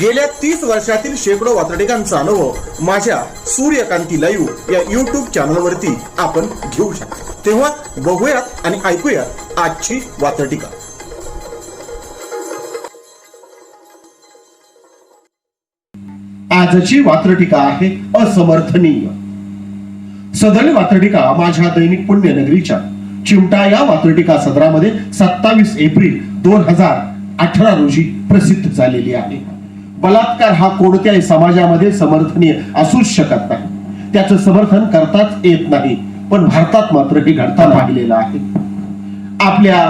गेल्या तीस वर्षातील शेकडो वातडिकांचा अनुभव माझ्या सूर्यकांती लाईव्ह या युट्यूब चॅनलवरती आपण घेऊ शकतो. तेव्हा बघूयात आणि ऐकूयात आजची वातडिका आजची वात्रटिका आहे असमर्थनीय. सदर वात्रटिका माझ्या दैनिक पुण्यनगरीच्या चिमटा या वात्रटिका सदरामध्ये सत्तावीस एप्रिल दोन हजार अठरा रोजी प्रसिद्ध झालेली आहे. बलात्कार हा कोणत्याही समाजामध्ये समर्थनीय असूच शकत नाही. त्याचं समर्थन करताच येत नाही पण भारतात मात्र हे घडता पाहिलेलं आहे. आपल्या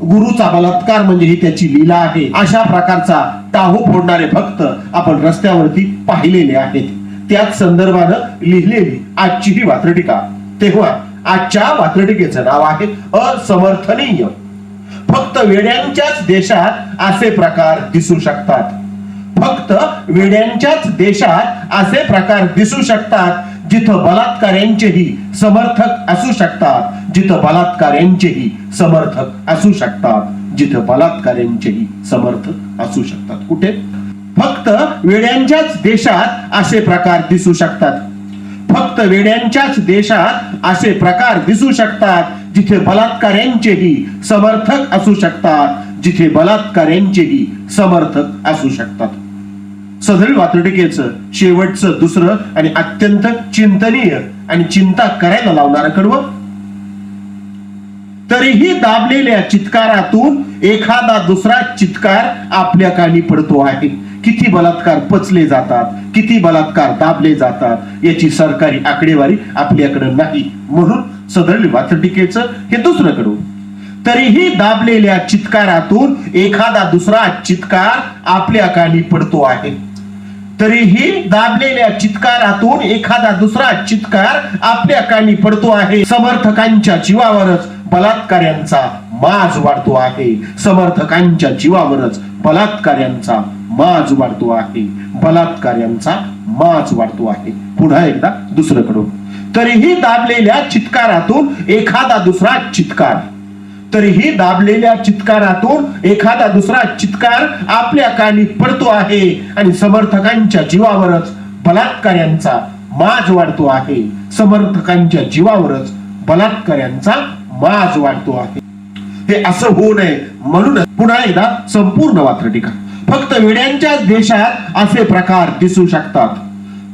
गुरुचा बलात्कार म्हणजे ही त्याची लीला आहे. अशा प्रकारचा टाहू फोडणारे भक्त आपण रस्त्यावरती पाहिलेले आहेत. त्याच संदर्भानं लिहिलेली आजची ही वात्रटिका. तेव्हा आजच्या वात्रटिकेचं नाव आहे असमर्थनीय फक्त वेड्यांच्याच देशात असे प्रकार दिसू शकतात. फक्त विड्यांच्याच देशात असे प्रकार दिसू शकतात जिथं बलात्काऱ्यांचेही समर्थक असू शकतात जिथं बलात्काऱ्यांचेही समर्थक असू शकतात जिथं बलात्काऱ्यांचेही समर्थक असू शकतात. कुठे? फक्त वेड्यांच्याच देशात असे प्रकार दिसू शकतात. फक्त वेड्यांच्याच देशात असे प्रकार दिसू शकतात जिथे बलात्काऱ्यांचेही समर्थक असू शकतात जिथे बलात्काऱ्यांचेही समर्थक असू शकतात. सदरील वातडिकेचं शेवटचं दुसरं आणि अत्यंत चिंतनीय आणि चिंता करायला लावणारं कडवं. तरीही दाबलेल्या चित्कारातून एखादा दुसरा चित्कार आपल्या कानी पडतो आहे. किती बलात्कार पचले जातात किती बलात्कार दाबले जातात याची सरकारी आकडेवारी आपल्याकडे नाही. म्हणून सदरील वातटिकेचं हे दुसरं कडू तरीही दाबलेल्या चित्कारातून एखादा दुसरा चित्कार आपल्या कानी पडतो आहे. तरीही दाबलेल्या चित्कारातून एखादा दुसरा चित्कार आपल्या कानी पडतो आहे. समर्थकांच्या जीवावरच बलात्काऱ्यांचा माज वाढतो आहे. समर्थकांच्या जीवावरच बलात्काऱ्यांचा माज वाढतो आहे. बलात्काऱ्यांचा माज वाढतो आहे. पुन्हा एकदा दुसरं कडून. तरीही दाबलेल्या चित्कारातून एखादा दुसरा चित्कार तरीही दाबलेल्या चित्कारातून एखादा दुसरा चित्कार आपल्या कानी पडतो आहे आणि समर्थकांच्या जीवावरच बलात्काऱ्यांचा माज वाढतो आहे. समर्थकांच्या जीवावरच बलात्काऱ्यांचा माज वाढतो आहे. हे असं होऊ नये म्हणून पुन्हा एकदा संपूर्ण वात्रटिका. फक्त वेड्यांच्याच देशात असे प्रकार दिसू शकतात.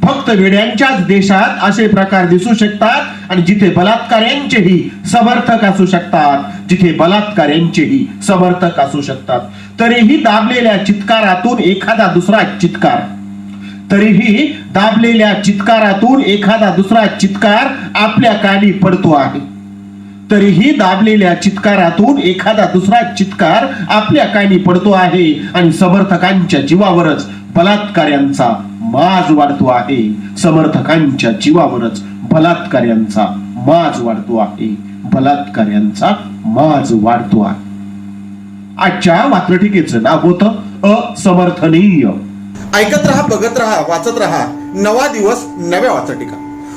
फक्त वेड्यांच्याच देशात असे प्रकार दिसू शकतात आणि जिथे बलात्काऱ्यांचेही समर्थक असू शकतात जिथे बलात्काऱ्यांचेही समर्थक असू शकतात. तरीही दाबलेल्या चित्कारातून एखादा दुसरा चित्कार तरीही दाबलेल्या चित्कारातून एखादा दुसरा चित्कार आपल्या कानी पडतो आहे. तरीही दाबलेल्या चित्कारातून एखादा दुसरा चित्कार आपल्या कानी पडतो आहे आणि समर्थकांच्या जीवावरच बलात्कार्यांचा माज वाढतो आहे. समर्थकांच्या जीवावरच बलात्कार्यांचा माज वाढतो आहे. बलात्कार्यांचा माज वाढतो आहे. आजच्या वात्रटिकेचं नाव होतं असमर्थनीय. ऐकत रहा बघत रहा वाचत रहा. नवा दिवस नव्या वाचटिका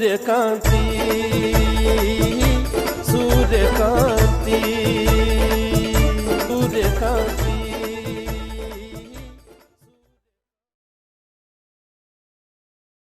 सूर्यकांती सूर्यकांती